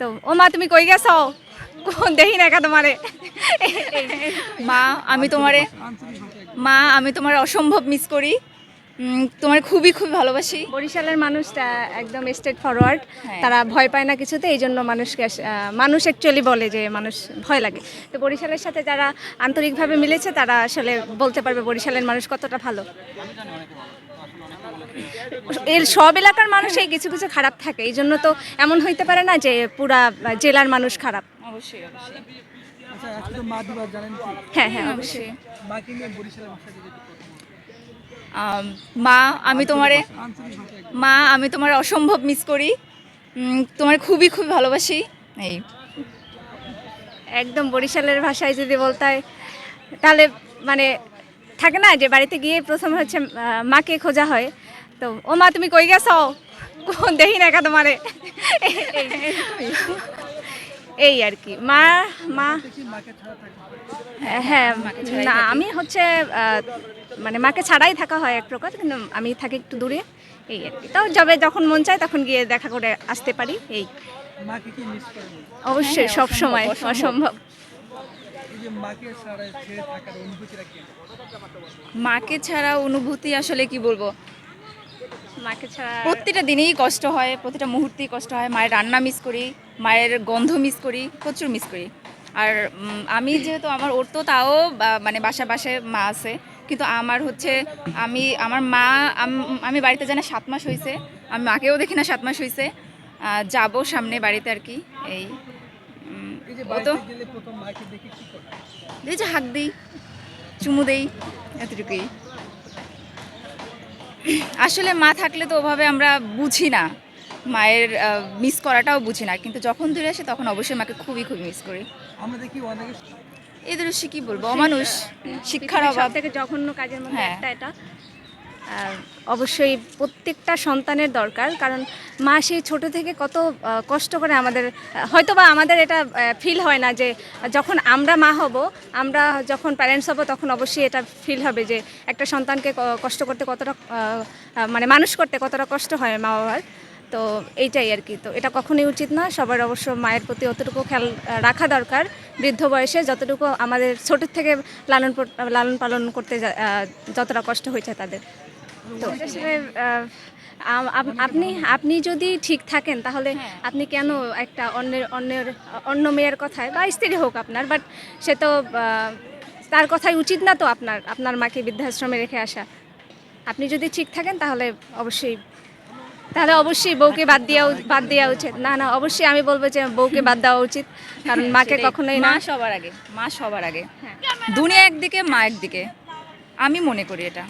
তো ও মা তুমি কই গেছো? কোন দেখি না কা তোমারে। মা আমি তোমারে মা আমি তোমার অসম্ভব মিস করি। তোমার খুবই খুবই ভালোবাসি। বরিশালের মানুষটা একদম স্টেট ফরওয়ার্ড হ্যাঁ। তারা ভয় পায় না কিছুতে এই জন্য মানুষকে মানুষ অ্যাকচুয়ালি বলে যে মানুষ ভয় লাগে। তো বরিশালের সাথে যারা আন্তরিকভাবে মিলেছে তারা আসলে বলতে পারবে বরিশালের মানুষ কতটা ভালো। এর সব এলাকার মানুষই কিছু কিছু খারাপ থাকে। এই জন্য তো এমন হইতে পারে না যে পুরা জেলার মানুষ খারাপ। অবশ্যই আচ্ছা হ্যাঁ হ্যাঁ অবশ্যই। মা আমি তোমারে। মা আমি তোমার অসম্ভব মিস করি। তোমার খুবই খুবই ভালোবাসি। এই। একদম বরিশালের ভাষায় যদি বলতে হয় তাহলে মানে থাকে না যে বাড়িতে গিয়ে প্রথম হচ্ছে মাকে খোঁজা হয়। তো ও মা তুমি কই গেছো? কোন দেখি না কা তোমারে। এই আর কি। মা মা। হ্যাঁ না আমি হচ্ছে মানে মাকে ছাড়াই থাকা হয় এক প্রকার কিন্তু আমি থাকি একটু দূরে। এই আর কি। তাও যবে যখন মন চায় তখন গিয়ে দেখা করে আসতে পারি। এই। মাকে কি মিস করেন অবশ্যই হ্যাঁ, সব অসম্ভব, সময় অসম্ভব। মাকে ছাড়া অনুভূতি আসলে কি বলব? মাকে ছাড়া প্রতিটা দিনেই কষ্ট হয় প্রতিটা মুহূর্তেই কষ্ট হয়। মায়ের রান্না মিস করি মায়ের গন্ধ মিস করি প্রচুর মিস করি। আর আমি যেহেতু আমার ওর তো তাও বা- মানে বাসা বাসায় মা আছে কিন্তু আমার হচ্ছে আমি আমার মা আমি বাড়িতে জানা সাত মাস হয়েছে আমি মাকেও দেখি না সাত মাস হয়েছে যাব সামনে বাড়িতে আর কি এই তো। এই যে হাক দিই চুমু দেই এতটুকুই। আসলে মা থাকলে তো ওভাবে আমরা বুঝি না। মায়ের মিস করাটাও বুঝি না। কিন্তু যখন দূরে আসে তখন অবশ্যই মাকে খুবই খুবই মিস করি। আমরা দেখি অনেকে এদের কি বলব? অমানুষ শিক্ষার অভাব। থেকে জঘন্য কাজের মধ্যে হ্যাঁ। একটা এটা। অবশ্যই প্রত্যেকটা সন্তানের দরকার, কারণ মা সেই ছোট থেকে কত কষ্ট করে আমাদের হয়তো বা আমাদের এটা ফিল হয় না যে যখন আমরা মা হব, আমরা যখন প্যারেন্টস হব, তখন অবশ্যই এটা ফিল হবে যে একটা সন্তানকে কষ্ট করতে কতটা মানে মানুষ করতে কতটা কষ্ট হয় মা বাবার। তো এইটাই আর কি। তো এটা কখনোই উচিত না, সবার অবশ্য মায়ের প্রতি অতটুকু খেয়াল রাখা দরকার। বৃদ্ধ বয়সে যতটুকু আমাদের ছোটোর থেকে লালন লালন পালন করতে যতটা কষ্ট হয়েছে তাদের। তো আপনি আপনি যদি ঠিক থাকেন তাহলে আপনি কেন একটা অন্যের অন্যের অন্য মেয়ের কথায় বা স্ত্রী হোক আপনার বাট সে তো তার কথাই উচিত না তো আপনার আপনার মাকে বৃদ্ধাশ্রমে রেখে আসা। আপনি যদি ঠিক থাকেন তাহলে অবশ্যই তাহলে অবশ্যই বউকে বাদ দেওয়া বাদ দেওয়া উচিত। না না অবশ্যই আমি বলব যে বউকে বাদ দেওয়া উচিত কারণ মাকে কখনোই না। মা সবার আগে মা সবার আগে। হ্যাঁ। দুনিয়া একদিকে মা একদিকে। আমি মনে করি এটা।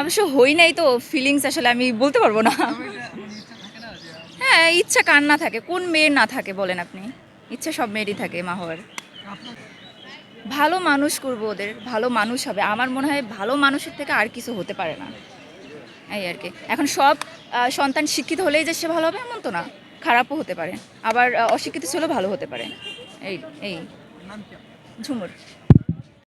অবশ্য হই নাই তো ফিলিংস আসলে আমি বলতে পারব না। হ্যাঁ ইচ্ছা কার না থাকে, কোন মেয়ের না থাকে বলেন আপনি? ইচ্ছা সব মেয়েরই থাকে মা হওয়ার ভালো মানুষ করব ওদের, ভালো মানুষ হবে। আমার মনে হয় ভালো মানুষের থেকে আর কিছু হতে পারে না। এই আর কি। এখন সব সন্তান শিক্ষিত হলেই যে সে ভালো হবে, এমন তো না। খারাপও হতে পারে। আবার অশিক্ষিত ছিল ভালো হতে পারে। এই এই? ঝুমুর।